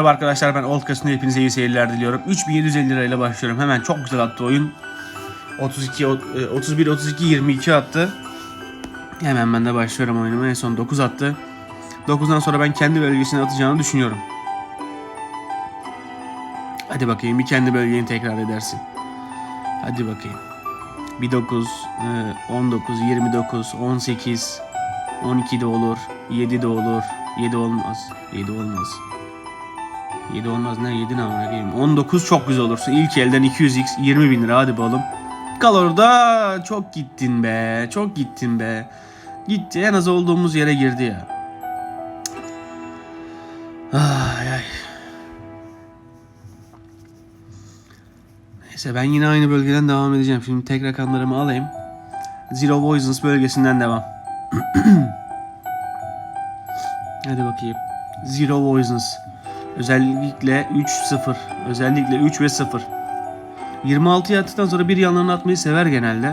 Merhaba arkadaşlar ben Old Casino'da hepinize iyi seyirler diliyorum. 3750 lirayla başlıyorum. Hemen çok güzel attı oyun. 32 o- e, 31 32 22 attı. Hemen ben de başlıyorum oyunuma. En son 9 attı. 9'dan sonra ben kendi bölgesine atacağını düşünüyorum. Hadi bakayım bir kendi bölgeni tekrar edersin. Hadi bakayım. Bir 9, e, 19, 29, 18, 12 de olur, 7 de olur, 7 olmaz, 7 olmaz. 7 olmaz ne 7 ne amına koyayım. 19 çok güzel olursa ilk elden 200x 20 bin lira hadi bakalım. Kal orada çok gittin be çok gittin be. Gitti en az olduğumuz yere girdi ya. Ay ay. Neyse ben yine aynı bölgeden devam edeceğim. Şimdi tek rakamlarımı alayım. Zero Poisons bölgesinden devam. Hadi bakayım. Zero Poisons. Özellikle 3-0. Özellikle 3 ve 0. 26 attıktan sonra bir yanlarına atmayı sever genelde.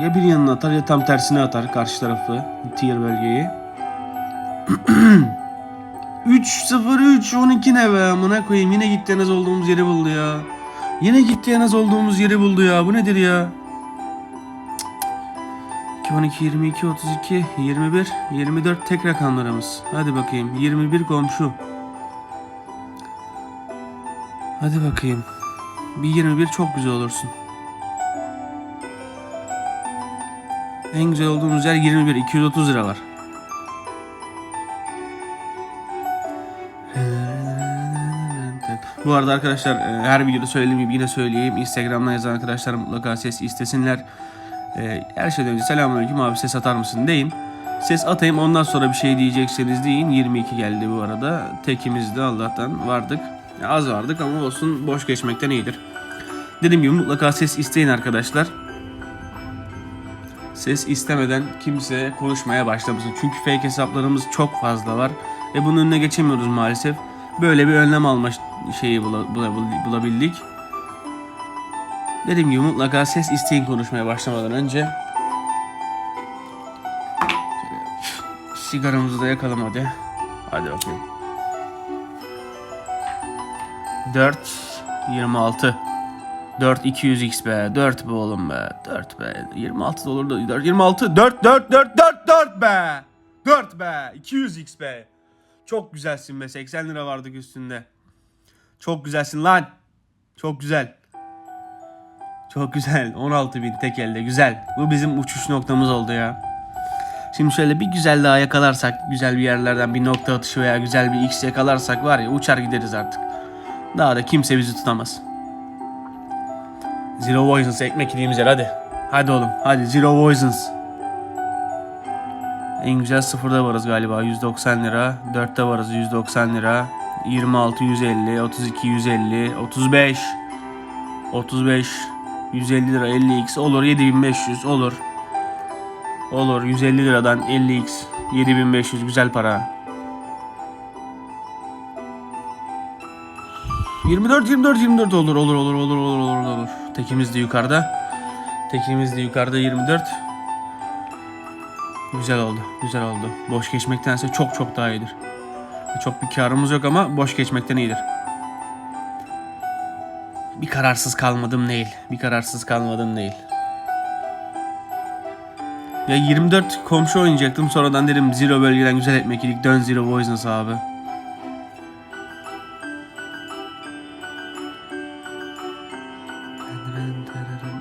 Ya bir yanına atar ya tam tersine atar karşı tarafı. Tier bölgeyi. 3-0-3 12 ne be amına koyayım yine gitti en az olduğumuz yeri buldu ya. Yine gitti en az olduğumuz yeri buldu ya. Bu nedir ya? 2, 12, 22, 32, 21, 24 tek rakamlarımız. Hadi bakayım. 21 komşu. Hadi bakayım. Bir 21 çok güzel olursun. En güzel olduğumuz yer 21. 230 lira var. Bu arada arkadaşlar e, her videoda söylediğim gibi yine söyleyeyim. Instagram'dan yazan arkadaşlar mutlaka ses istesinler. E, Her şeyden önce selamünaleyküm abi ses atar mısın deyin. Ses atayım ondan sonra bir şey diyecekseniz deyin. 22 geldi bu arada. Tekimiz de Allah'tan vardık. Az vardık ama olsun boş geçmekten iyidir. Dediğim gibi mutlaka ses isteyin arkadaşlar. Ses istemeden kimse konuşmaya başlamasın. Çünkü fake hesaplarımız çok fazla var. Ve bunun önüne geçemiyoruz maalesef. Böyle bir önlem alma şeyi bula- bula- bulabildik. Dediğim gibi mutlaka ses isteyin konuşmaya başlamadan önce. Sigaramızı da yakalım hadi. Hadi bakayım. 4 26 4 200x be. 4 be oğlum be. 4 be. 26 da olur da 4 26 4 4 4 4 4 be. 4 be. 200x be. Çok güzelsin be. 80 lira vardık üstünde. Çok güzelsin lan. Çok güzel. Çok güzel. 16 bin tek elde. Güzel. Bu bizim uçuş noktamız oldu ya. Şimdi şöyle bir güzel daha yakalarsak, güzel bir yerlerden bir nokta atışı veya güzel bir x yakalarsak var ya uçar gideriz artık. Daha da kimse bizi tutamaz. Zero Poisons ekmek yediğimiz yer hadi. Hadi oğlum hadi Zero Poisons. En güzel sıfırda varız galiba 190 lira. 4'te varız 190 lira. 26 150, 32 150, 35 35 150 lira 50x olur 7500 olur. Olur 150 liradan 50x 7500 güzel para. 24 24 24 olur olur olur olur olur olur olur. Tekimiz de yukarıda. Tekimiz de yukarıda 24. Güzel oldu. Güzel oldu. Boş geçmektense çok çok daha iyidir. Çok bir karımız yok ama boş geçmekten iyidir. Bir kararsız kalmadım değil. Bir kararsız kalmadım değil. Ya 24 komşu oynayacaktım. Sonradan dedim Zero bölgeden güzel ekmek yedik. Dön Zero Poisons abi.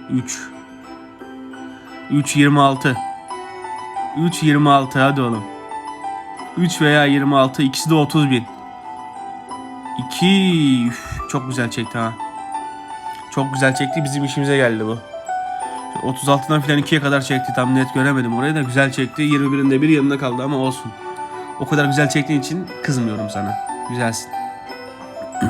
Üç. 3 26. 3 26 hadi oğlum. 3 veya 26 ikisi de 30 bin. 2 Üf, çok güzel çekti ha. Çok güzel çekti bizim işimize geldi bu. 36'dan falan 2'ye kadar çekti tam net göremedim orayı da güzel çekti. 21'inde bir yanında kaldı ama olsun. O kadar güzel çektiğin için kızmıyorum sana. Güzelsin.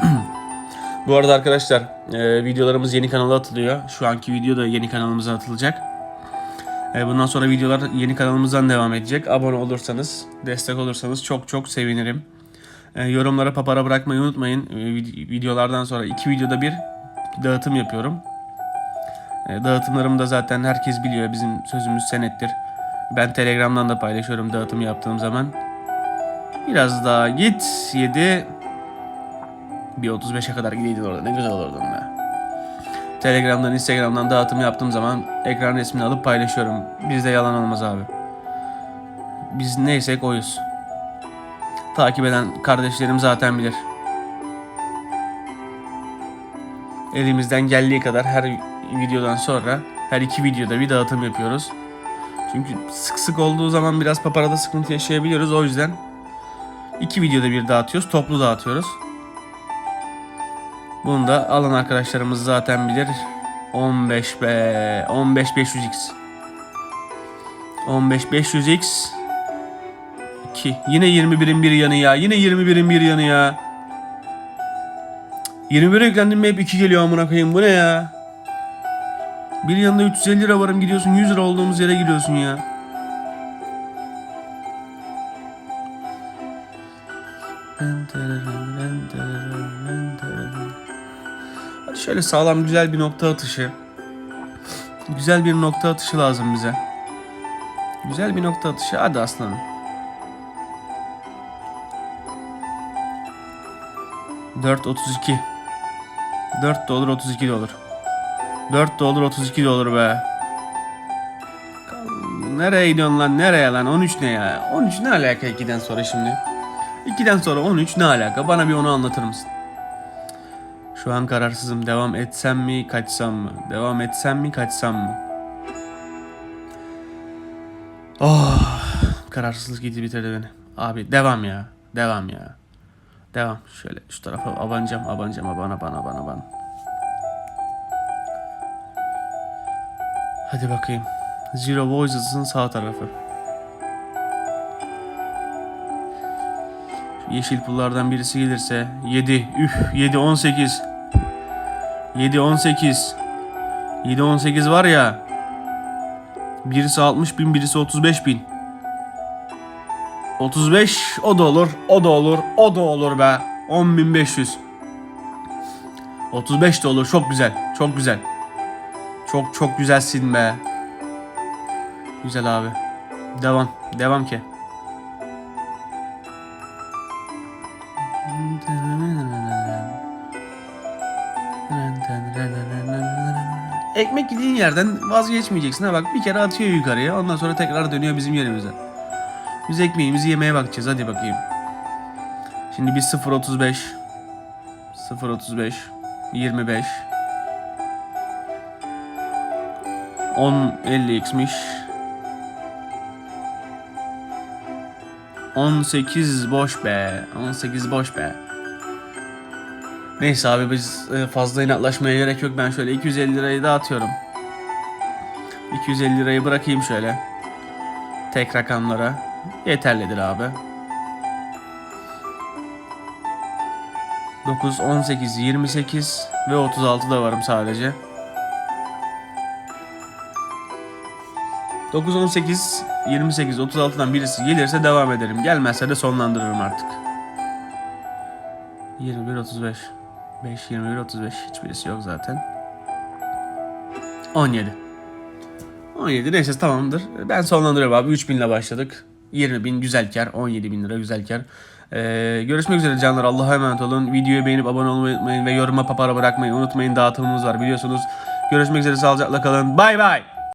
Bu arada arkadaşlar e, videolarımız yeni kanala atılıyor. Şu anki video da yeni kanalımıza atılacak. E, bundan sonra videolar yeni kanalımızdan devam edecek. Abone olursanız, destek olursanız çok çok sevinirim. E, yorumlara papara bırakmayı unutmayın. E, vid- videolardan sonra iki videoda bir dağıtım yapıyorum. E, dağıtımlarımı da zaten herkes biliyor. Bizim sözümüz senettir. Ben Telegram'dan da paylaşıyorum dağıtım yaptığım zaman. Biraz daha git. 7. Bir 35'e kadar gideydin orada. Ne güzel olurdun be. Telegram'dan, Instagram'dan dağıtım yaptığım zaman ekran resmini alıp paylaşıyorum. Bizde yalan olmaz abi. Biz neysek oyuz. Takip eden kardeşlerim zaten bilir. Elimizden geldiği kadar her videodan sonra her iki videoda bir dağıtım yapıyoruz. Çünkü sık sık olduğu zaman biraz paparada sıkıntı yaşayabiliyoruz. O yüzden iki videoda bir dağıtıyoruz. Toplu dağıtıyoruz. Bunu da alan arkadaşlarımız zaten bilir. 15 be 15 500x. 15 500x 2. Yine 21'in bir yanı ya. Yine 21'in bir yanı ya. 21'e yüklendim hep 2 geliyor amına koyayım. Bu ne ya? Bir yanında 350 lira varım gidiyorsun 100 lira olduğumuz yere gidiyorsun ya. Hadi şöyle sağlam güzel bir nokta atışı. Güzel bir nokta atışı lazım bize. Güzel bir nokta atışı. Hadi aslanım. Dört otuz iki. Dört de olur otuz iki de olur. Dört de olur otuz iki de olur be. Nereye gidiyorsun lan? Nereye lan? 13 ne ya? 13 ne alaka 2'den sonra şimdi? 2'den sonra 13 ne alaka? Bana bir onu anlatır mısın? Şu an kararsızım. Devam etsem mi, kaçsam mı? Devam etsem mi, kaçsam mı? Oh, kararsızlık gitti bitirdi beni. Abi devam ya. Devam ya. Devam. Şöyle şu tarafa abanacağım, abanacağım, abana, bana, bana, bana. Hadi bakayım. Zero Voices'ın sağ tarafı. Şu yeşil pullardan birisi gelirse 7, üf 7 18. 7 18. 7 18 var ya. Birisi 60 bin, birisi 35 bin. 35 o da olur, o da olur, o da olur be. 10.500. 35 de olur, çok güzel, çok güzel. Çok çok güzelsin be. Güzel abi. Devam, devam ki. Ekmek yediğin yerden vazgeçmeyeceksin ha bak bir kere atıyor yukarıya ondan sonra tekrar dönüyor bizim yerimize. Biz ekmeğimizi yemeye bakacağız hadi bakayım. Şimdi bir 0.35 0.35 25 10.50x'miş 18 boş be 18 boş be Neyse abi biz e, fazla inatlaşmaya gerek yok. Ben şöyle 250 lirayı dağıtıyorum. 250 lirayı bırakayım şöyle. Tek rakamlara. Yeterlidir abi. 9, 18, 28 ve 36 da varım sadece. 9, 18, 28, 36'dan birisi gelirse devam ederim. Gelmezse de sonlandırırım artık. 21, 35. 5, 21, 35 hiçbirisi yok zaten. 17. 17 neyse tamamdır. Ben sonlandırıyorum abi. 3000 ile başladık. 20 bin güzel kar. 17 bin lira güzel kar. Ee, görüşmek üzere canlar. Allah'a emanet olun. Videoyu beğenip abone olmayı unutmayın ve yoruma papara bırakmayı unutmayın. Dağıtımımız var biliyorsunuz. Görüşmek üzere sağlıcakla kalın. Bay bay.